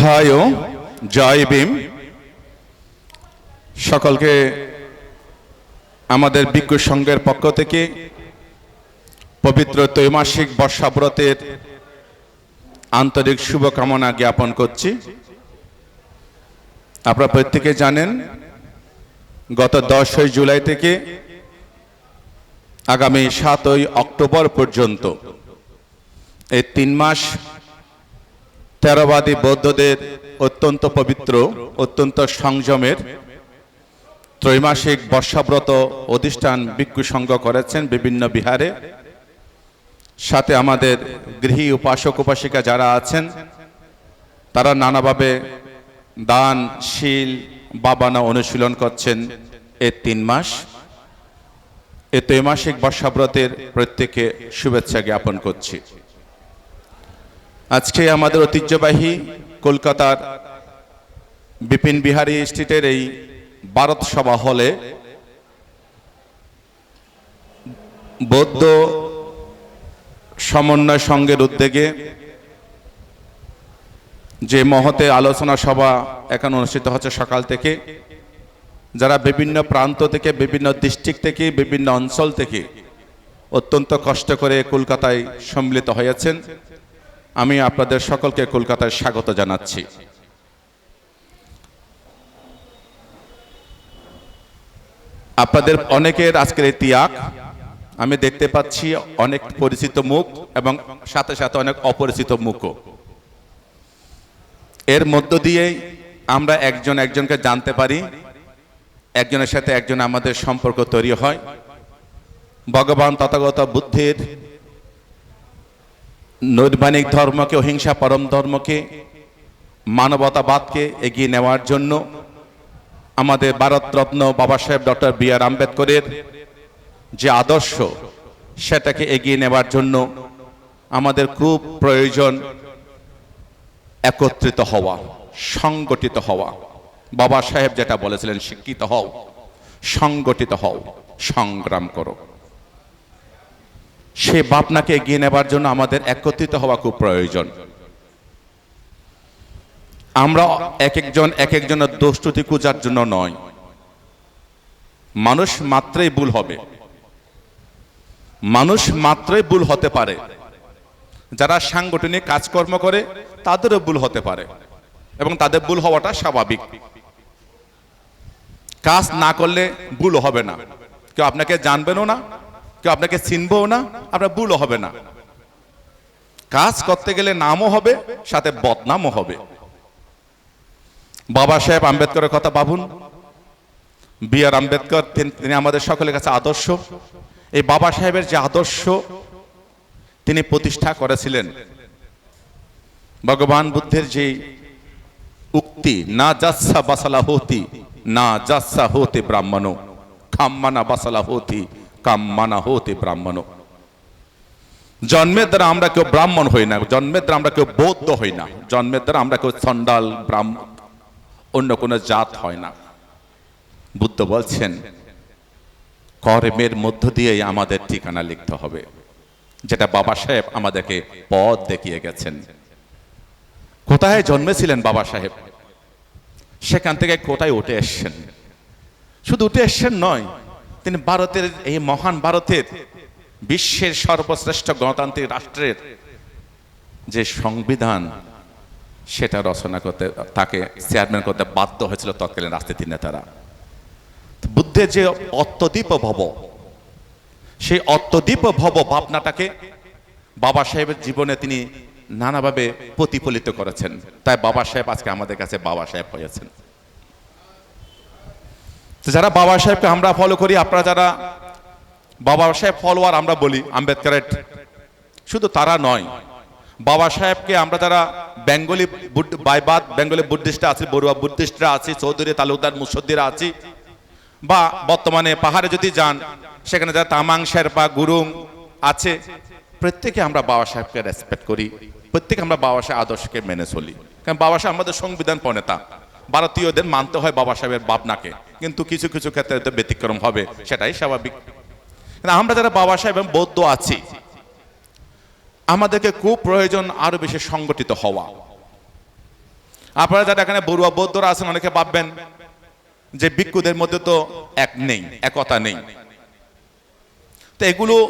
বুদ্ধায় জয় ভীম। সকলকে আমাদের বিজ্ঞ সংঘের পক্ষ থেকে পবিত্র ত্রৈমাসিক বর্ষাব্রতের আন্তরিক শুভকামনা জ্ঞাপন করছি। আপনারা প্রত্যেকে জানেন, গত দশই জুলাই থেকে আগামী সাতই অক্টোবর পর্যন্ত এই তিন মাস তেরোবাদী বৌদ্ধদের অত্যন্ত পবিত্র, অত্যন্ত সংযমের ত্রৈমাসিক বর্ষাব্রত অধিষ্ঠান ভিক্ষু সংঘ করেছেন বিভিন্ন বিহারে। সাথে আমাদের গৃহী উপাসক উপাসিকা যারা আছেন, তারা নানাভাবে দান, শীল, বাবানা অনুশীলন করছেন এই তিন মাস। এই ত্রৈমাসিক বর্ষাব্রতের প্রত্যেকে শুভেচ্ছা জ্ঞাপন করছি। আজকে আমাদের ঐতিহ্যবাহী কলকাতার বিপিন বিহারী স্ট্রিটের এই ভারত সভা হলে বৌদ্ধ সমন্বয় সংঘের উদ্যোগে যে মহতে আলোচনা সভা এখন অনুষ্ঠিত হচ্ছে সকাল থেকে, যারা বিভিন্ন প্রান্ত থেকে, বিভিন্ন ডিস্ট্রিক্ট থেকে, বিভিন্ন অঞ্চল থেকে অত্যন্ত কষ্ট করে কলকাতায় সম্মিলিত হয়েছেন আমি আপনাদের সকলকে কলকাতায় স্বাগত জানাচ্ছি। আপনাদের অনেকের আজকের এই ত্যাগ, আমি দেখতে পাচ্ছি অনেক পরিচিত মুখ এবং সাথে সাথে অনেক অপরিচিত মুখও। এর মধ্য দিয়েই আমরা একজন একজনকে জানতে পারি, একজনের সাথে একজন আমাদের সম্পর্ক তৈরি হয়। ভগবান তথাগত বুদ্ধের নৈর্বাণিক ধর্মকে, অহিংসা পরম ধর্মকে, মানবতাবাদকে এগিয়ে নেওয়ার জন্য আমাদের ভারতরত্ন বাবা সাহেব ডক্টর বি আর আম্বেদকরের যে আদর্শ, সেটাকে এগিয়ে নেওয়ার জন্য আমাদের খুব প্রয়োজন একত্রিত হওয়া, সংগঠিত হওয়া। বাবা সাহেব যেটা বলেছিলেন, শিক্ষিত হও, সংগঠিত হও, সংগ্রাম করো। সে ভাবনাকে এগিয়ে নেবার জন্য আমাদের একত্রিত হওয়া খুব প্রয়োজন। আমরা এক একজন, এক একজনের দোষটুতি কুজার জন্য নয়। মানুষ মাত্রই ভুল হবে। মানুষ মাত্রই ভুল হতে পারে। যারা সাংগঠনিক কাজকর্ম করে, তাদেরও ভুল হতে পারে এবং তাদের ভুল হওয়াটা স্বাভাবিক। কাজ না করলে ভুল হবে না। কেউ আপনাকে জানবেনও না কেউ আপনাকে চিনবেও না, আপনার ভুলও হবে না। কাজ করতে গেলে নামও হবে, সাথে বদনামও হবে। বাবা সাহেব আম্বেদকরের কথা ভাবুন। বি আর আম্বেদকর, তিনি আমাদের সকলের কাছে আদর্শ। এই বাবা সাহেবের যে আদর্শ, তিনি প্রতিষ্ঠা করেছিলেন। ভগবান বুদ্ধের যে উক্তি, না যাচ্ছা বাসালা হতি, না যাচ্ছা হতে ব্রাহ্মণ খাম্মানা বাসালা হতি কাম্মানা হতে ব্রাহ্মণ। জন্মের দ্বারা আমরা কেউ ব্রাহ্মণ হই না, জন্মের দ্বারা আমরা কেউ বৌদ্ধ হই না, জন্মের দ্বারা আমরা কেউ চন্ডাল ব্রাহ্মণ অন্য কোনো জাত হয় না। বুদ্ধ বলছেন, কর্মের মধ্য দিয়েই আমাদের ঠিকানা লিখতে হবে। যেটা বাবা সাহেব আমাদেরকে পথ দেখিয়ে গেছেন। কোথায় জন্মেছিলেন বাবা সাহেব? সেখান থেকে কোথায় উঠে এসছেন? শুধু উঠে এসছেন নয় তিনি ভারতের, এই মহান ভারতের বিশ্বের সর্বশ্রেষ্ঠ গণতান্ত্রিক রাষ্ট্রের যে সংবিধান, সেটা রচনা করতে, তাকে চেয়ারম্যান করতে বাধ্য হয়েছিল তৎকালীন রাজনীতি নেতারা। বুদ্ধের যে অত্যদীপ ভব, সেই অত্যদীপ ভব ভাবনাটাকে বাবা সাহেবের জীবনে তিনি নানাভাবে প্রতিফলিত করেছেন। তাই বাবা সাহেব আজকে আমাদের কাছে বাবা সাহেব হয়েছেন। তো যারা বাবা সাহেবকে আমরা ফলো করি, আপনারা যারা বাবা সাহেব ফলোয়ার আমরা বলি আম্বেদকরের শুধু তারা নয়, বাবা সাহেবকে আমরা যারা বেঙ্গলি বাইবাদ, বেঙ্গলি বুদ্ধিস্টরা আছি, বড়ুয়া বুদ্ধিস্টরা আছি, চৌধুরী, তালুকদার, মুসদ্দিরা আছি, বা বর্তমানে পাহাড়ে যদি যান, সেখানে যারা তামাং, শেরপা গুরুং আছে, প্রত্যেকে আমরা বাবা সাহেবকে রেসপেক্ট করি, প্রত্যেকে আমরা বাবা সাহেব আদর্শকে মেনে চলি। কারণ বাবা সাহেব আমাদের সংবিধান প্রণেতা। ভারতীয়দের মানতে হয় বাবা সাহেবের ভাবনাকে। কিন্তু কিছু কিছু ক্ষেত্রে তো ব্যতিক্রম হবে, সেটাই স্বাভাবিক। আমরা যারা বাবা সাহেব এবং বৌদ্ধ আছি, আমাদেরকে খুব প্রয়োজন আরও বেশি সংগঠিত হওয়া। আপনারা যারা এখানে বড়ুয়া বৌদ্ধরা আছেন, অনেকে ভাববেন যে ভিক্ষুদের মধ্যে তো এক নেই, একতা নেই। তো এগুলো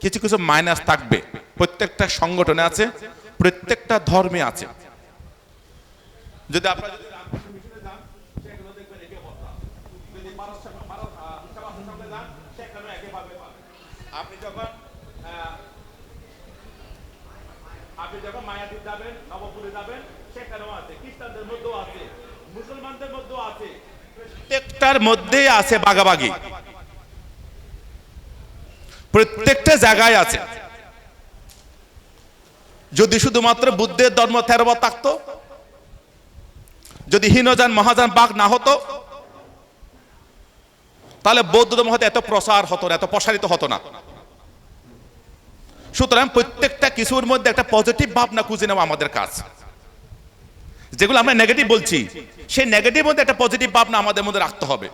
কিছু কিছু মাইনাস থাকবে। প্রত্যেকটা সংগঠনে আছে, প্রত্যেকটা ধর্মে আছে। যদি আপনারা যদি রামকৃষ্ণ মিশনে যান, সেখানেও দেখবেন একই অবস্থা। যদি ভারত সেবা- ভারত, আহ, সেবাশ্রমে যান, সেখানেও একইভাবে পাবেন। আপনি যখন আহ, আপনি মায়াদ্বীপ যাবেন নবপুরে যাবেন, সেখানেও আছে। খ্রিস্টানদের মধ্যেও আছে, মুসলমানদের মধ্যেও আছে। প্রত্যেকটার মধ্যেই আছে বাগাবাগি প্রত্যেকটা জায়গায় আছে। যদি শুধুমাত্র বুদ্ধের ধর্ম থেরবা থাকতো, যদি হীনযান, মহাযান বাঘ না হতো, তাহলে বৌদ্ধ ধর্ম হয়তো এত প্রসার হতো না, এত প্রসারিত হতো না। সুতরাং প্রত্যেকটা কিছুর মধ্যে একটা পজিটিভ ভাবনা খুঁজে নেওয়া আমাদের কাজ। যেগুলো আমরা নেগেটিভ বলছি, সেই নেগেটিভ মধ্যে একটা পজিটিভ ভাবনা আমাদের মধ্যে রাখতে হবে।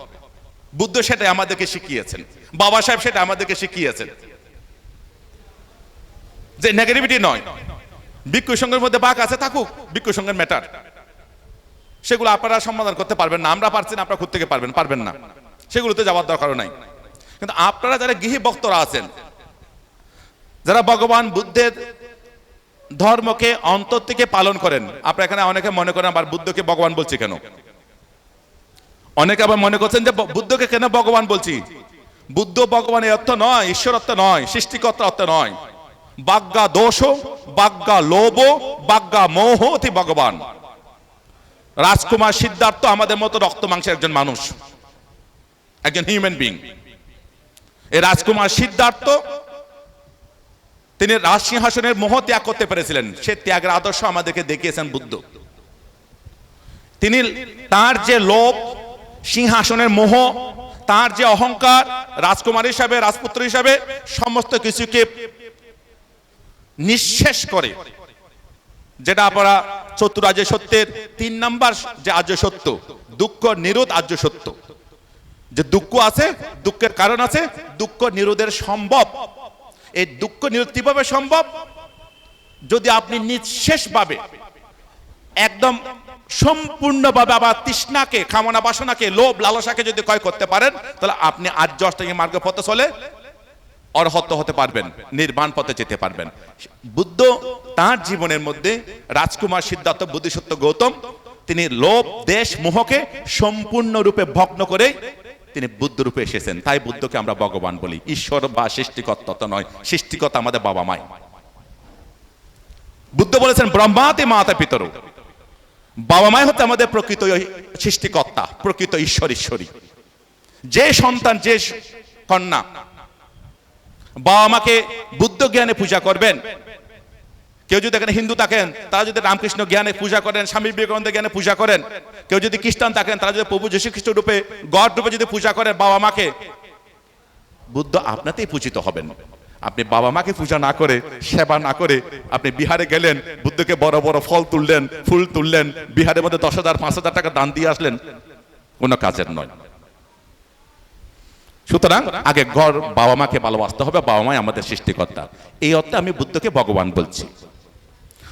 বুদ্ধ সেটা আমাদেরকে শিখিয়েছেন, বাবা সাহেব সেটা আমাদেরকে শিখিয়েছেন। যে নেগেটিভিটি নয়, ভিক্ষু সঙ্গের মধ্যে বাঘ আছে থাকুক, ভিক্ষু সঙ্গের ম্যাটার সেগুলো আপনারা সমাধান করতে পারবেন না, আমরা পারছি না, আপনারা থেকে পারবেন পারবেন না। সেগুলোতে যাওয়ার দরকারও নাই। কিন্তু আপনারা যারা গৃহী বক্তরা আছেন যারা ভগবান বুদ্ধের ধর্মকে অন্তর থেকে পালন করেন, আপনার এখানে অনেকে মনে করেন আবার বুদ্ধকে ভগবান বলছি কেন? অনেকে আবার মনে করছেন যে বুদ্ধকে কেন ভগবান বলছি? বুদ্ধ ভগবান এই অর্থ নয়, ঈশ্বর অর্থ নয়, সৃষ্টিকর্তা অর্থ নয়। বাগ্যা দোষ বাগ্যা লোভ বাগ্যা মোহ অতি ভগবান। রাজকুমার সিদ্ধার্থ আমাদের মতো রক্ত মাংসের একজন মানুষ, একজন হিউম্যান বিং এই রাজকুমার সিদ্ধার্থ তিনি রাজসিংহাসনের মোহ ত্যাগ করতে পেরেছিলেন। সে ত্যাগের আদর্শ আমাদেরকে দেখিয়েছেন বুদ্ধ। তিনি তার যে লোভ, সিংহাসনের মোহ, তার যে অহংকার, রাজকুমার হিসাবে, রাজপুত্র হিসাবে সমস্ত কিছুকে নিঃশেষ করে, যেটা আপনারা চতুরাজ্য সত্যের তিন নাম্বার যে আর্য সত্য, দুঃখ, নিরোধ, আর্য সত্য। যে দুঃখ আছে, দুঃখের কারণ আছে, দুঃখ, নিরোধের সম্ভব। এই দুঃখ নিরোধ কীভাবে সম্ভব? যদি আপনি নিঃশেষভাবে, একদম সম্পূর্ণভাবে আবার তৃষ্ণাকে, কামনা বাসনাকে, লোভ, লালসাকে যদি ক্ষয় করতে পারেন, তাহলে আপনি আর্য অষ্টাঙ্গী মার্গ পথে চলে অর্হত হতে পারবেন, নির্বাণ পথে যেতে পারবেন। বুদ্ধ তার জীবনের মধ্যে রাজকুমার সিদ্ধার্থ বুদ্ধিসত্ত্ব গৌতম, তিনি লোভ, দেশ, মোহকে সম্পূর্ণরূপে ভগ্ন করে তিনি বুদ্ধ রূপে এসেছেন। তাই বুদ্ধকে আমরা ভগবান বলি। ঈশ্বর বা সৃষ্টিকর্তা নয়, সৃষ্টিকর্তা আমাদের বাবা মাই। বুদ্ধ বলেছেন, ব্রহ্মাতে মাতা পিতর। বাবা মাই হচ্ছে আমাদের প্রকৃত সৃষ্টিকর্তা, প্রকৃত ঈশ্বর ঈশ্বরী। যে সন্তান, যে কন্যা, বাবা মাকে বুদ্ধ জ্ঞানে পূজা করবেন কেউ যদি এখানে হিন্দু থাকেন, তারা যদি রামকৃষ্ণ জ্ঞানে পূজা করেন, স্বামী বিবেকানন্দ জ্ঞানে পূজা করেন, কেউ যদি খ্রিস্টান থাকেন, তারা যদি প্রভু যীশু খ্রিস্ট রূপে, গড রূপে যদি পূজা করেন বাবা মাকে, বুদ্ধ আপনাতেই পূজিত হবেন। আপনি বাবা মাকে পূজা না করে, সেবা না করে, আপনি বিহারে গেলেন, বুদ্ধকে বড় বড় ফল তুললেন, ফুল তুললেন, বিহারের মধ্যে দশ হাজার, পাঁচ হাজার টাকা দান দিয়ে আসলেন, কোনো কাজের নয়। সুতরাং আগে ঘর বাবা মাকে ভালোবাসতে হবে, বাবা মাই আমাদের সৃষ্টিকর্তা। এই অর্থে আমি বুদ্ধকে ভগবান বলছি।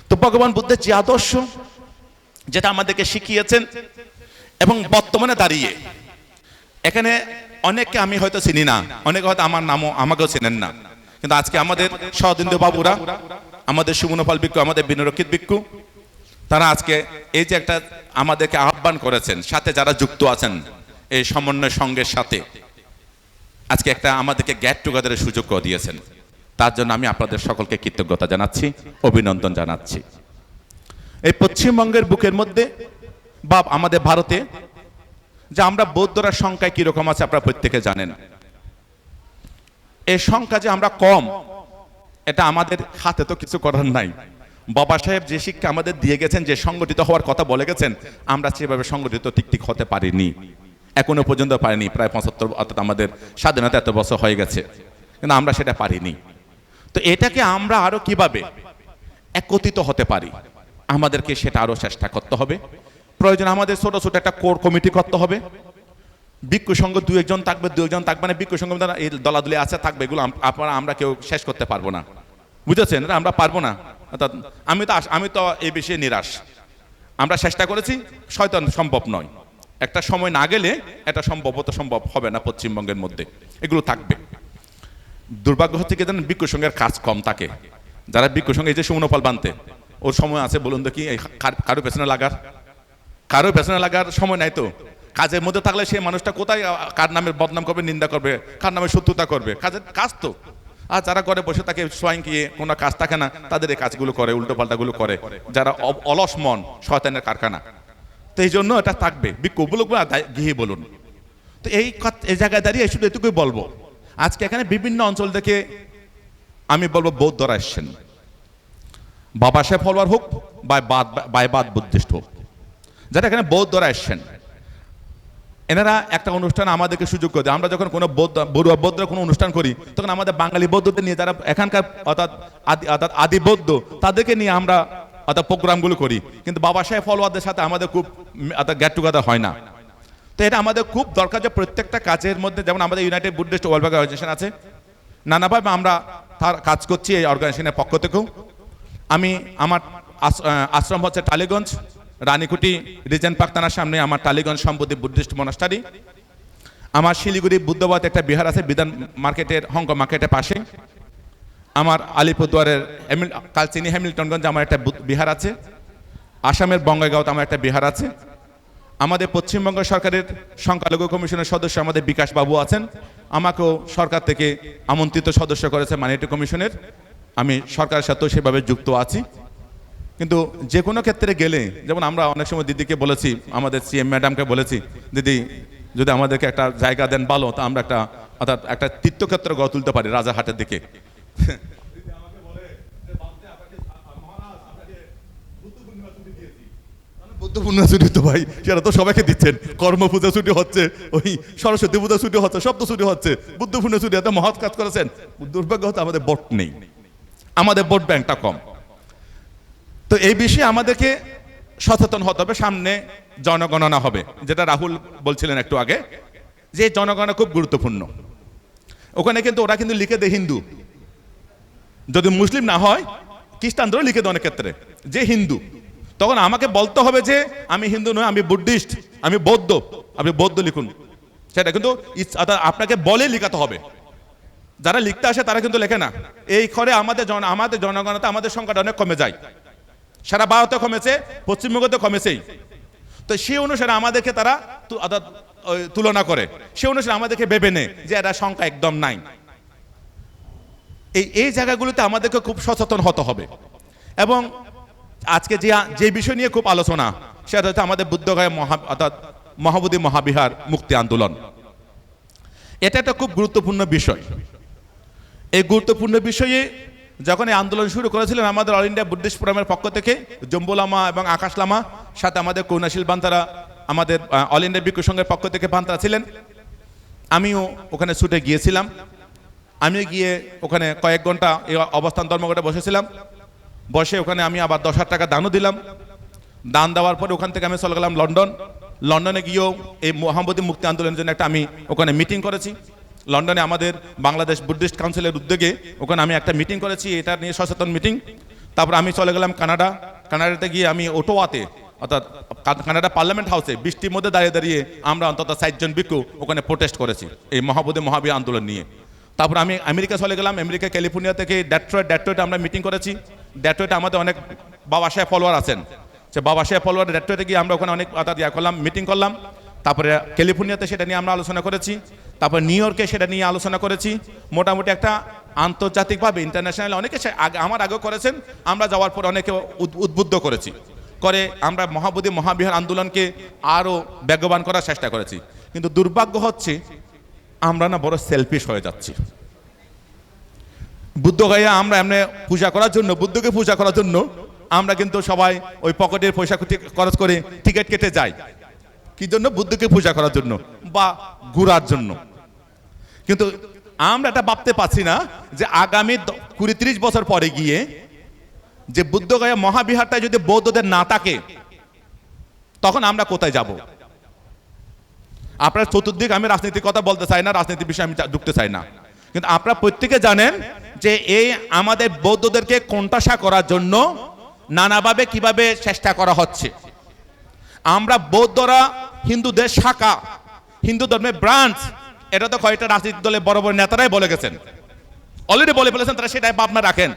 তো ভগবান বুদ্ধের যে আদর্শ, যেটা আমাদেরকে শিখিয়েছেন এবং বর্তমানে দাঁড়িয়ে। এখানে অনেককে আমি হয়তো চিনি না, অনেকে হয়তো আমার নামও আমাকেও চেনেন না। কিন্তু আজকে আমাদের সদিন্দু বাবুরা, আমাদের সুমনপাল বিক্ষু আমাদের বিনরক্ষিত বিক্ষু তারা আজকে এই যে একটা আমাদেরকে আহ্বান করেছেন, সাথে যারা যুক্ত আছেন, এই সমন্বয় সঙ্গের সাথে, আজকে একটা আমাদেরকে গ্যাট টুগেদারের সুযোগ দিয়েছেন। তার জন্য আমি আপনাদের সকলকে কৃতজ্ঞতা জানাচ্ছি, অভিনন্দন জানাচ্ছি। এই পশ্চিমবঙ্গের বুকের মধ্যে বা আমাদের ভারতে যে আমরা বৌদ্ধরা সংখ্যায় কীরকম আছে আপনারা প্রত্যেকে জানেন। এই সংখ্যা যে আমরা কম, এটা আমাদের হাতে তো কিছু করার নাই। বাবা সাহেব যে শিক্ষা আমাদের দিয়ে গেছেন, যে সংগঠিত হওয়ার কথা বলে গেছেন, আমরা সেভাবে সংগঠিত ঠিক ঠিক হতে পারিনি। এখনও পর্যন্ত পারিনি, প্রায় পঁচাত্তর, অর্থাৎ আমাদের স্বাধীনতা এত বছর হয়ে গেছে, কিন্তু আমরা সেটা পারিনি। তো এটাকে আমরা আরও কীভাবে একত্রিত হতে পারি? আমাদেরকে সেটা আরও চেষ্টা করতে হবে। প্রয়োজন আমাদের ছোট ছোট একটা কোর কমিটি করতে হবে। বিক্ষু সংঘ দু একজন থাকবে, দু একজন থাকবে না বিক্ষু সংঘ এই দলাদলি আছে, থাকবে এগুলো আপনারা, আমরা কেউ শেষ করতে পারব না। বুঝেছেন? আমরা পারব না। অর্থাৎ আমি তো আমি তো এই বিষয়ে নিরাশ। আমরা চেষ্টা করেছি, শয়তান সম্ভব নয়। একটা সময় না গেলে এটা সম্ভবত সম্ভব হবে না পশ্চিমবঙ্গের মধ্যে। এগুলো থাকবে। দুর্ভাগ্য হচ্ছে কি জানেন? বৃক্ষ সঙ্গের কাজ কম থাকে। যারা বৃক্ষ সঙ্গে এই যে সুমনপাল বানতে, ওর সময় আছে বলুন দেখি, এই কার- পেছনে লাগার। কারও পেছনে লাগার সময় নাই তো। কাজের মধ্যে থাকলে সেই মানুষটা কোথায় কার নামে বদনাম করবে, নিন্দা করবে, কার নামে শত্রুতা করবে? কাজের কাজ তো। আর যারা করে বসে থাকে সোয়াইং গিয়ে কোনো কাজ থাকে না, তাদের এই কাজগুলো করে উল্টো পাল্টাগুলো করে। যারা অলস মন, শয়তানের কারখানা। তো এই জন্য এটা থাকবে। বিক্ষোভগুলো গিয়ে বলুন। তো এই এই জায়গায় দাঁড়িয়ে শুধু এটুকুই বলব। আজকে এখানে বিভিন্ন অঞ্চল থেকে আমি বলব বৌদ্ধরা এসছেন। বাবা সাহেব ফলোয়ার হোক বা বাদ বুদ্ধিস্ট হোক। যারা এখানে বৌদ্ধরা এসছেন, এনারা একটা অনুষ্ঠান আমাদেরকে সুযোগ করে দেয়। আমরা যখন কোনো বৌদ্ধ বড়ুয়া বৌদ্ধ কোনো অনুষ্ঠান করি, তখন আমাদের বাঙালি বৌদ্ধদের নিয়ে যারা এখানকার অর্থাৎ আদি অর্থাৎ আদি বৌদ্ধ, তাদেরকে নিয়ে আমরা অর্থাৎ প্রোগ্রামগুলো করি। কিন্তু বাবা সাহেব ফলোয়ারদের সাথে আমাদের খুব অর্থাৎ গেট টুগেদার হয় না। তো এটা আমাদের খুব দরকার যে প্রত্যেকটা কাজের মধ্যে, যেমন আমাদের ইউনাইটেড বুদ্ধিস্ট ওয়ার্ল্ড অর্গানাইজেশন আছে, নানাভাবে আমরা তার কাজ করছি এই অর্গানাইজেশনের পক্ষ থেকেও। আমি আমার আশ্রম হচ্ছে টালিগঞ্জ, রানীকুটি রিজেন্ট পার্ক থানার সামনে আমার টালিগঞ্জ সম্পত্তি বুদ্ধিস্ট মনাস্টারি আমার শিলিগুড়ি বুদ্ধবাদ একটা বিহার আছে, বিধান মার্কেটের, হংকং মার্কেটের পাশে। আমার আলিপুরদুয়ারের কালচিনি হ্যামিল্টনগঞ্জ আমার একটা বিহার আছে। আসামের বঙ্গাইগাঁওতে আমার একটা বিহার আছে। আমাদের পশ্চিমবঙ্গ সরকারের সংখ্যালঘু কমিশনের সদস্য আমাদের বিকাশ বাবু আছেন। আমাকেও সরকার থেকে আমন্ত্রিত সদস্য করেছে মানিটি কমিশনের। আমি সরকারের সাথেও সেভাবে যুক্ত আছি। কিন্তু যে কোনো ক্ষেত্রে গেলে, যেমন আমরা অনেক সময় দিদিকে বলেছি, আমাদের সিএম ম্যাডামকে বলেছি, দিদি, যদি আমাদেরকে একটা জায়গা দেন ভালো, তা আমরা একটা, অর্থাৎ একটা তীর্থক্ষেত্র গড়ে তুলতে পারি রাজাহাটের দিকে। পূর্ণিমা ছুটি তো ভাই, সেটা তো সবাইকে দিচ্ছেন। কর্ম পূজা ছুটি হচ্ছে, ওই সরস্বতী পূজা ছুটি হচ্ছে সব তো ছুটি হচ্ছে বুদ্ধ পূর্ণিমা ছুটি এত মহৎ কাজ করেছেন। দুর্ভাগ্য হচ্ছে আমাদের ভোট নেই, আমাদের ভোট ব্যাংকটা কম। তো এই বিষয়ে আমাদেরকে সচেতন হতে হবে, সামনে জনগণনা হবে, যেটা রাহুল বলছিলেন একটু আগে, যে জনগণনা খুব গুরুত্বপূর্ণ। ওখানে কিন্তু ওরা কিন্তু লিখে দেয় হিন্দু। যদি মুসলিম না হয়, খ্রিস্টানদেরও লিখে দেয় অনেক ক্ষেত্রে, যে হিন্দু। তখন আমাকে বলতে হবে যে, আমি হিন্দু নয় আমি বুদ্ধিস্ট, আমি বৌদ্ধ, আপনি বৌদ্ধ লিখুন। সেটা কিন্তু আপনাকে বলে লিখাতে হবে। যারা লিখতে আসে, তারা কিন্তু লেখে না। এই করে আমাদের জন, আমাদের জনগণতা, আমাদের সংখ্যাটা অনেক কমে যায়। সারা ভারতে কমেছে পশ্চিমবঙ্গতে কমেছেই। তো সেই অনুসারে আমাদেরকে তারা তুলনা করে। সে অনুসারে আমাদেরকে ভেবে নেয় যে এরা সংখ্যা একদম নাই। এই এই জায়গাগুলোতে আমাদেরকে খুব সচেতন হতে হবে। এবং আজকে যে যে বিষয় নিয়ে খুব আলোচনা, সেটা হচ্ছে আমাদের বুদ্ধগয়া মহা অর্থাৎ মহাবোধি মহাবিহার মুক্তি আন্দোলন। এটা একটা খুব গুরুত্বপূর্ণ বিষয়। এই গুরুত্বপূর্ণ বিষয়ে যখন এই আন্দোলন শুরু করেছিলেন আমাদের অল ইন্ডিয়া বুদ্ধিস্ট ফোরামের পক্ষ থেকে জম্বুলামা এবং আকাশ লামা, সাথে আমাদের করুণাশীল বান্তারা আমাদের অল ইন্ডিয়া বিক্ষু সংঘের পক্ষ থেকে বান্তারা ছিলেন। আমিও ওখানে ছুটে গিয়েছিলাম। আমি গিয়ে ওখানে কয়েক ঘণ্টা এই অবস্থান ধর্মঘটে বসেছিলাম। বসে ওখানে আমি আবার দশ হাজার টাকা দানও দিলাম। দান দেওয়ার পরে ওখান থেকে আমি চলে গেলাম লন্ডন। লন্ডনে গিয়েও এই মোহাম্মদী মুক্তি আন্দোলনের জন্য একটা আমি ওখানে মিটিং করেছি। লন্ডনে আমাদের বাংলাদেশ বুদ্ধিস্ট কাউন্সিলের উদ্যোগে ওখানে আমি একটা মিটিং করেছি, এটা নিয়ে সচেতন মিটিং তারপর আমি চলে গেলাম কানাডা। কানাডাতে গিয়ে আমি ওটোয়াতে, অর্থাৎ কানাডা পার্লামেন্ট হাউসে বৃষ্টির মধ্যে দাঁড়িয়ে দাঁড়িয়ে আমরা অন্তত ষাটজন বিক্ষু ওখানে প্রোটেস্ট করেছি, এই মহাবোধি মহাবীর আন্দোলন নিয়ে। তারপর আমি আমেরিকা চলে গেলাম, আমেরিকা, ক্যালিফোর্নিয়া থেকে ডেট্রয়েট ডেট্রয়েটে আমরা মিটিং করেছি। ডেট্রয়েটে আমাদের অনেক বাবা সাহেব ফলোয়ার আছেন। সে বাবা সাহেব ফলোয়ার ডেট্রয়েটে গিয়ে আমরা ওখানে অনেক অর্থাৎ ইয়া করলাম মিটিং করলাম। তারপরে ক্যালিফোর্নিয়াতে সেটা নিয়ে আমরা আলোচনা করেছি। তারপর নিউ ইয়র্কে সেটা নিয়ে আলোচনা করেছি। মোটামুটি একটা আন্তর্জাতিকভাবে ইন্টারন্যাশনাল অনেকে সে আমার আগেও করেছেন। আমরা যাওয়ার পর অনেকে উদ্বুদ্ধ করেছি। করে আমরা মহাবোধি মহাবিহার আন্দোলনকে আরও বেগবান করার চেষ্টা করেছি। কিন্তু দুর্ভাগ্য হচ্ছে, আমরা না বড় সেলফিশ হয়ে যাচ্ছি। বুদ্ধ গাইয়া আমরা এমনি পূজা করার জন্য, বুদ্ধকে পূজা করার জন্য আমরা কিন্তু সবাই ওই পকেটের পয়সা খরচ করে টিকিট কেটে যাই। কি জন্য? বুদ্ধকে পূজা করার জন্য বা ঘুরার জন্য। কিন্তু আমরা এটা ভাবতে পারছি না যে আগামী কুড়ি ত্রিশ বছর পরে গিয়ে যে বুদ্ধগয়া মহাবিহারটায় যদি বৌদ্ধদের না থাকে, তখন আমরা কোথায় যাব? আপনার চতুর্দিক আমি রাজনীতির কথা বলতে চাই না, রাজনীতির বিষয়ে আমি ঢুকতে চাই না। কিন্তু আপনারা প্রত্যেকে জানেন যে এই আমাদের বৌদ্ধদেরকে কোণঠাসা করার জন্য নানাভাবে কীভাবে চেষ্টা করা হচ্ছে। আমরা বৌদ্ধরা হিন্দুদের শাখা, হিন্দু ধর্মের ব্রাঞ্চ, এটা তো কয়েকটা রাজনৈতিক দলের বড় বড় নেতারাই বলে গেছেন। অলরেডি বলে ফেলেছেন, তারা সেটাই ভাবনা রাখেন।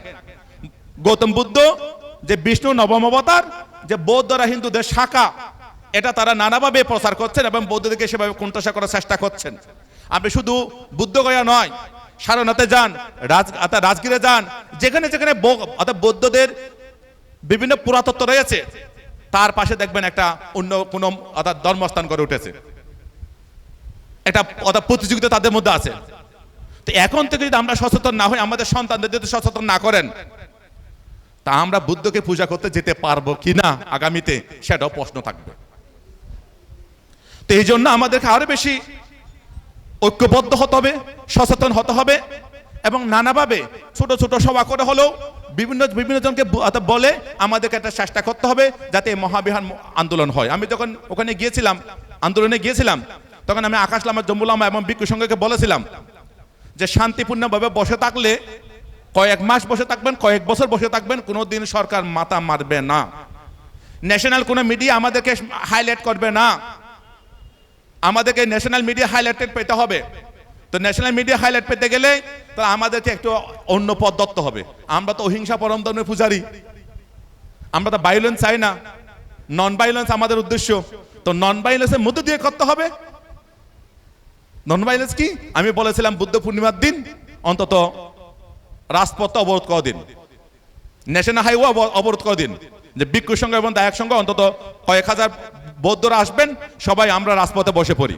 গৌতম বুদ্ধ, যে বিষ্ণু নবম অবতার, যে বৌদ্ধরা হিন্দুদের শাখা, এটা তারা নানাভাবে প্রচার করছেন এবং বৌদ্ধদেরকে সেভাবে কোণঠাসা করার চেষ্টা করছেন। আপনি শুধু বুদ্ধগয়া নয় সারনাথে যান, রাজ, অর্থাৎ রাজগীরে যান, যেখানে যেখানে অর্থাৎ বৌদ্ধদের বিভিন্ন পুরাতত্ত্ব রয়েছে, তার পাশে দেখবেন একটা অন্য কোন, অর্থাৎ ধর্মস্থান করে উঠেছে। এটা অর্থাৎ প্রতিযোগিতা তাদের মধ্যে আছে। তো এখন থেকে যদি আমরা সচেতন না হই, আমাদের সন্তানদের যদি সচেতন না করেন, তা আমরা বুদ্ধকে পূজা করতে যেতে পারব কি না আগামীতে, সেটাও প্রশ্ন থাকবে। তো এই জন্য আমাদেরকে আরও বেশি ঐক্যবদ্ধ হতে হবে, সচেতন হতে হবে এবং নানাভাবে ছোট ছোট সভা করে হলেও বিভিন্ন বিভিন্ন জনকে বলে আমাদেরকে একটা চেষ্টা করতে হবে যাতে মহাবিহার আন্দোলন হয়। আমি যখন ওখানে গিয়েছিলাম, আন্দোলনে গিয়েছিলাম, তখন আমি আকাশ লামা জম্বুলামা এবং বিক্ষু সঙ্গকে বলেছিলাম যে শান্তিপূর্ণভাবে বসে থাকলে, কয়েক মাস বসে থাকবেন, কয়েক বছর বসে থাকবেন কোনো দিন সরকার মাথা মারবে না। ন্যাশনাল কোনো মিডিয়া আমাদেরকে হাইলাইট করবে না। আমাদেরকে ন্যাশনাল মিডিয়া হাইলাইটেড পেতে হবে। তো ন্যাশনাল মিডিয়া হাইলাইট পেতে গেলে তাহলে আমাদেরকে একটু অন্য পথ দত্ত হবে। আমরা তো অহিংসা পরম ধর্মের পূজারি। আমরা তো ভাইলেন্স চাই না। নন ভাইলেন্স আমাদের উদ্দেশ্য। তো নন ভাইলেন্সের মধ্যে দিয়ে করতে হবে। নন ভাইলেন্স কি? আমি বলেছিলাম বুদ্ধ পূর্ণিমার দিন, অন্তত রাজপথ অবরোধ করা দিন। ন্যাশনাল হাইওয়ে অব- অবরোধ করে দিন। যে ভিক্ষু সংঘ এবং দায়ক সংঘ অন্তত কয়েক হাজার বৌদ্ধরা আসবেন, সবাই আমরা রাজপথে বসে পড়ি।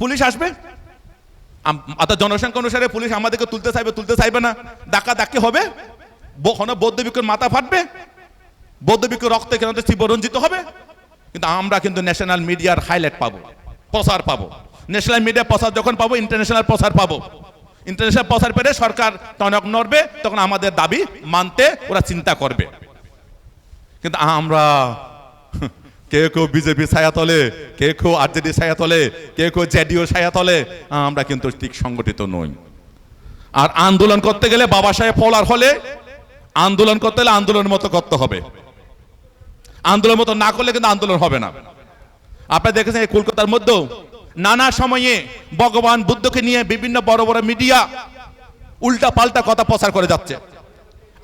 পুলিশ আসবে? অর্থাৎ জনসংখ্যা অনুসারে পুলিশ আমাদেরকে তুলতে চাইবে তুলতে চাইবে না। ডাকা ডাকি হবে বৌদ্ধ ভিক্ষুর মাথা ফাটবে। বৌদ্ধ ভিক্ষুর রক্ত কেন চিবরঞ্জিত হবে? কিন্তু আমরা কিন্তু ন্যাশনাল মিডিয়ার হাইলাইট পাবো প্রসার পাবো। ন্যাশনাল মিডিয়া প্রসার যখন পাবো ইন্টারন্যাশনাল প্রসার পাবো। ইন্টারন্যাশনাল প্রসার পেলে সরকার টনক নড়বে, তখন আমাদের দাবি মানতে ওরা চিন্তা করবে। কিন্তু আমরা কেউ কেউ বিজেপি ছায়া তলে কেউ কেউ আরজেডি ছায়া তলে কেউ কেউ জেডিও ছায়া তলে, আমরা কিন্তু ঠিক সংগঠিত নই। আর আন্দোলন করতে গেলে বাবা সাহেব ফলার হলে আন্দোলন করতে হলে আন্দোলনের মতো করতে হবে। আন্দোলন মতো না করলে কিন্তু আন্দোলন হবে না। আপনারা দেখেছেন এই কলকাতার মধ্যেও নানা সময়ে ভগবান বুদ্ধকে নিয়ে বিভিন্ন বড় বড় মিডিয়া উল্টা পাল্টা কথা প্রচার করে যাচ্ছে।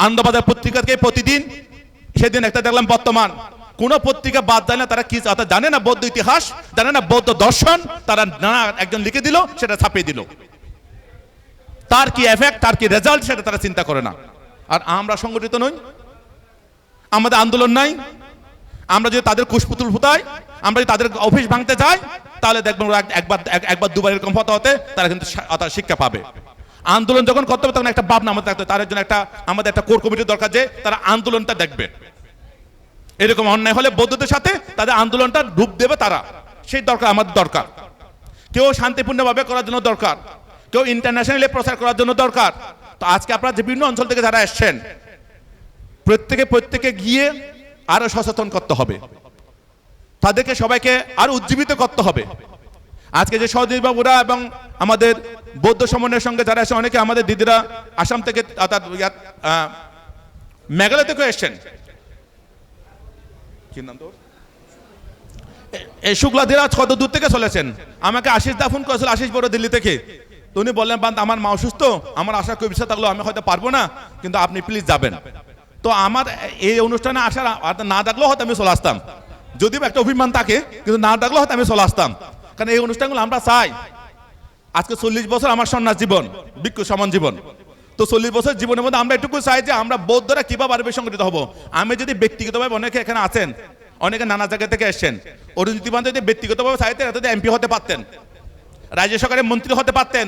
আনন্দবাজার পত্রিকাকে প্রতিদিন সেদিন একটা দেখলাম বর্তমান কোন পত্রিকা বাদ দেয় না, তারা কি জানে না বৌদ্ধ ইতিহাস, জানে না বৌদ্ধ দর্শন, তারা নানা একজন লিখে দিল, সেটা ছাপিয়ে দিল। তার কি এফেক্ট তার কি রেজাল্ট সেটা তারা চিন্তা করে না। আর আমরা সংগঠিত নই। আমাদের আন্দোলন নাই। আমরা যদি তাদের কুশপুতুল ফুটাই, আমরা যদি তাদের অফিস ভাঙতে যাই, তাহলে দেখবেন ওরা একবার একবার দুবার এরকম হতে হতে তারা কিন্তু শিক্ষা পাবে। আন্দোলন যখন করতে হবে তখন একটা ভাবনা আমাদের থাকতে জন্য একটা আমাদের একটা কোর কমিটির দরকার যে তারা আন্দোলনটা দেখবে। এরকম অন্যায় হলে বৌদ্ধদের সাথে তাদের আন্দোলনটা রূপ দেবে তারা। সেই দরকার, আমাদের দরকার। কেউ শান্তিপূর্ণভাবে করার জন্য দরকার। কেউ ইন্টারন্যাশনালি প্রচার করার জন্য দরকার। তো আজকে আপনারা বিভিন্ন অঞ্চল থেকে যারা এসছেন, প্রত্যেকে প্রত্যেকে গিয়ে আরও সচেতন করতে হবে। তাদেরকে সবাইকে আরও উজ্জীবিত করতে হবে। আজকে যে সহযোগী বাবুরা এবং আমাদের বৌদ্ধ সমন্বয়ের সঙ্গে যারা এসে অনেকে আমাদের দিদিরা আসাম থেকে অর্থাৎ মেঘালয় থেকে এসছেন। কি নাম শুক্লা ধীরাজ, কত দূর থেকে চলেছেন? আমাকে আশিস দা ফোন করেছিল, আশিস বড় দিল্লি থেকে। উনি বললেন বান্ত আমার মা অসুস্থ, আমার আশা খুব ইচ্ছা আমি হয়তো পারব না, কিন্তু আপনি প্লিজ যাবেন। তো আমার এই অনুষ্ঠানে আসার না ডাকলেও হয়তো আমি চলে আসতাম। যদিও একটা অভিমান থাকে, কিন্তু না ডাকলেও হয়তো আমি চলে আসতাম। কারণ এই অনুষ্ঠানগুলো আমরা চাই। আজকে চল্লিশ বছর আমার সন্ন্যাস জীবন, ভিক্ষু সমান জীবন। তো চল্লিশ বছর জীবনের মধ্যে আমরা এটুকু চাই যে আমরা বৌদ্ধরা কীভাবে আরবে সংগঠিত হব? আমি যদি ব্যক্তিগতভাবে অনেকে এখানে আছেন, অনেকে নানা জায়গা থেকে এসছেন অরুণজ্যোতি বান্ধব যদি ব্যক্তিগতভাবে চাইতেন এত এমপি হতে পারতেন, রাজ্য সরকারের মন্ত্রী হতে পারতেন।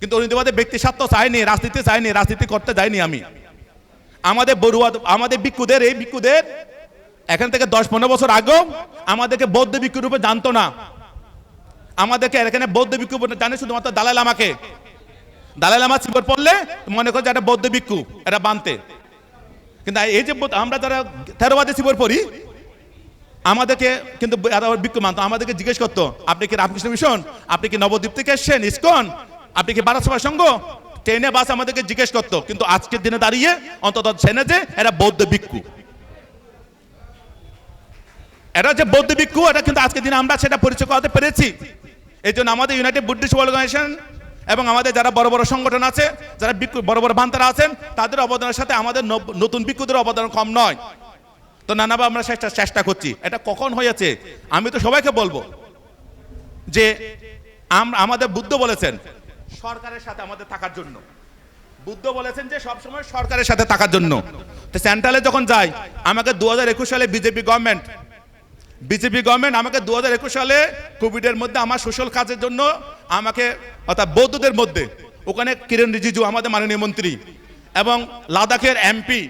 কিন্তু অরুণজ্যোতি বান্ধব ব্যক্তি স্বার্থ চাইনি রাজনীতি চাইনি রাজনীতি করতে যাইনি আমি। আমাদের বড়ুয়া, আমাদের ভিক্ষুদের, এই ভিক্ষুদের এখান থেকে দশ পনেরো বছর আগেও আমাদেরকে বৌদ্ধ ভিক্ষু রূপে জানতো না। আমাদেরকে এখানে বৌদ্ধ ভিক্ষু জানে শুধুমাত্র দালাল লামাকে দালাল লামা চিবর পড়লে মনে করছে একটা বৌদ্ধ ভিক্ষু এটা বানতে। কিন্তু এই যে আমরা যারা থেরোবাদী শিবর পড়ি, আমাদেরকে কিন্তু ভিক্ষু মানতো। আমাদেরকে জিজ্ঞেস করতো, আপনি কি রামকৃষ্ণ মিশন? আপনি কি নবদ্বীপ থেকে এসছেন? ইস্কন? আপনি কি বারাসভা সংঘ ট্রেনে বাস আমাদেরকে জিজ্ঞেস করতো, কিন্তু আজকের দিনে দাঁড়িয়ে অন্তত জেনে যে এরা বৌদ্ধ ভিক্ষু। এটা যে বৌদ্ধ ভিক্ষু, এটা কিন্তু আজকের দিনে আমরা সেটা পরিচয় করাতে পেরেছি। এই জন্য আমাদের ইউনাইটেড বুদ্ধিস্ট অর্গানাইজেশন এবং আমাদের যারা বড় বড় সংগঠন আছে, যারা বড় বড় বান্তারা আছেন, তাদের অবদানের সাথে আমাদের নতুন ভিক্ষুদের অবদান কম নয়। তো নানাবা আমরা চেষ্টা চেষ্টা করছি। এটা কখন হয়েছে? আমি তো সবাইকে বলব যে আম- আমাদের বুদ্ধ বলেছেন, সরকারের সাথে আমাদের থাকার জন্য। বুদ্ধ বলেছেন যে সবসময় সরকারের সাথে থাকার জন্য। তো সেন্ট্রালে যখন যাই, আমাকে দু সালে বিজেপি গভর্নমেন্ট বিজেপি গভর্নমেন্ট আমাকে দু হাজার একুশ সালে কোভিডের মধ্যে আমার সোশ্যাল কাজের জন্য আমাকে, অর্থাৎ বৌদ্ধদের মধ্যে, ওখানে কিরণ রিজিজু, আমাদের মাননীয় মন্ত্রী এবং লাদাখের এমপি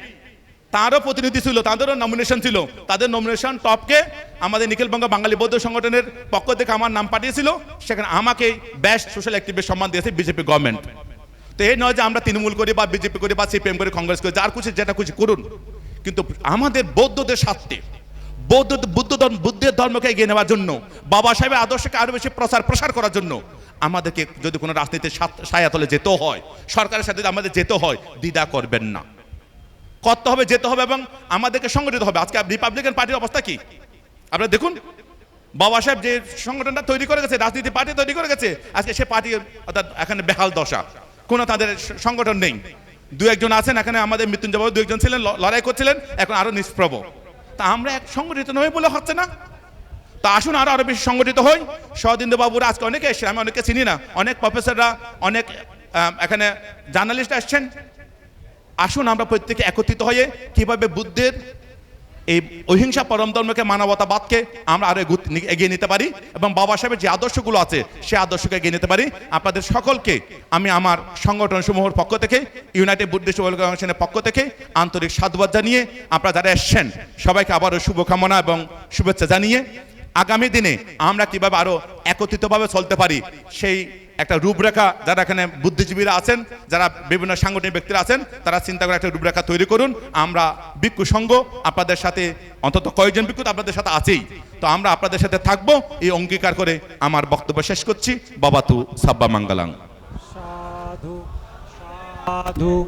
তারও প্রতিনিধি ছিল, তাদেরও নমিনেশন ছিল। তাদের নমিনেশন টপকে আমাদের নিখিলবঙ্গ বাঙালি বৌদ্ধ সংগঠনের পক্ষ থেকে আমার নাম পাঠিয়েছিল। সেখানে আমাকে বেস্ট সোশ্যাল অ্যাক্টিভিস্ট সম্মান দিয়েছে বিজেপি গভর্নমেন্ট তো এই নয় যে আমরা তৃণমূল করি বা বিজেপি করি বা সিপিএম করি, কংগ্রেস করি, যার খুশি, যেটা খুশি করুন। কিন্তু আমাদের বৌদ্ধদের স্বার্থে বৌদ্ধ বুদ্ধ ধর্ম বুদ্ধের ধর্মকে এগিয়ে নেওয়ার জন্য, বাবা সাহেবের আদর্শকে আরও বেশি প্রচার প্রসার করার জন্য আমাদেরকে যদি কোনো রাজনীতির সায়াতলে যেতে হয়, সরকারের সাথে আমাদের যেতে হয়, দ্বিধা করবেন না। করতে হবে, যেতে হবে এবং আমাদেরকে সংগঠিত হবে। আজকে রিপাবলিকান পার্টির অবস্থা কি? আপনারা দেখুন, বাবা সাহেব যে সংগঠনটা তৈরি করে গেছে, রাজনীতি পার্টি তৈরি করে গেছে, আজকে সে পার্টি অর্থাৎ এখানে বেহাল দশা। কোনো তাদের সংগঠন নেই। দু একজন আছেন, এখানে আমাদের মৃত্যুঞ্জয় দু একজন ছিলেন লড়াই করছিলেন, এখন আরও নিষ্প্রভ। তা আমরা এক সংগঠিত নই বলে হচ্ছে না। তা আসুন আরও আরও বেশি সংগঠিত হই। সদিন্দু বাবুর আজকে অনেকে এসেছেন, আমি অনেকে চিনি না। অনেক প্রফেসররা অনেক এখানে জার্নালিস্ট আসছেন আসুন আমরা প্রত্যেকে একত্রিত হয়ে কীভাবে বুদ্ধের এই অহিংসা পরম ধর্মকে মানবতাবাদকে আমরা আরও এগিয়ে নিতে পারি এবং বাবা সাহেবের যে আদর্শগুলো আছে সেই আদর্শকে এগিয়ে নিতে পারি। আপনাদের সকলকে আমি আমার সংগঠন সমূহের পক্ষ থেকে ইউনাইটেড বুদ্ধিস্ট অর্গানাইজেশনের পক্ষ থেকে আন্তরিক সাধুবাদ জানিয়ে আপনারা যারা এসছেন, সবাইকে আবারও শুভকামনা এবং শুভেচ্ছা জানিয়ে, আগামী দিনে আমরা কীভাবে আরও একত্রিতভাবে চলতে পারি, সেই একটা রূপরেখা যারা এখানে বুদ্ধিজীবীরা আছেন, যারা বিভিন্ন সাংগঠনিক ব্যক্তিরা আছেন, তারা চিন্তা করে একটা রূপরেখা তৈরি করুন। আমরা বিক্ষু সংঘ, আপনাদের সাথে অন্তত কয়েকজন বিক্ষু আপনাদের সাথে আছেই। তো আমরা আপনাদের সাথে থাকব, এই অঙ্গীকার করে আমার বক্তব্য শেষ করছি। বাবা তু সাব্বা মাঙ্গালাং। সাধু সাধু।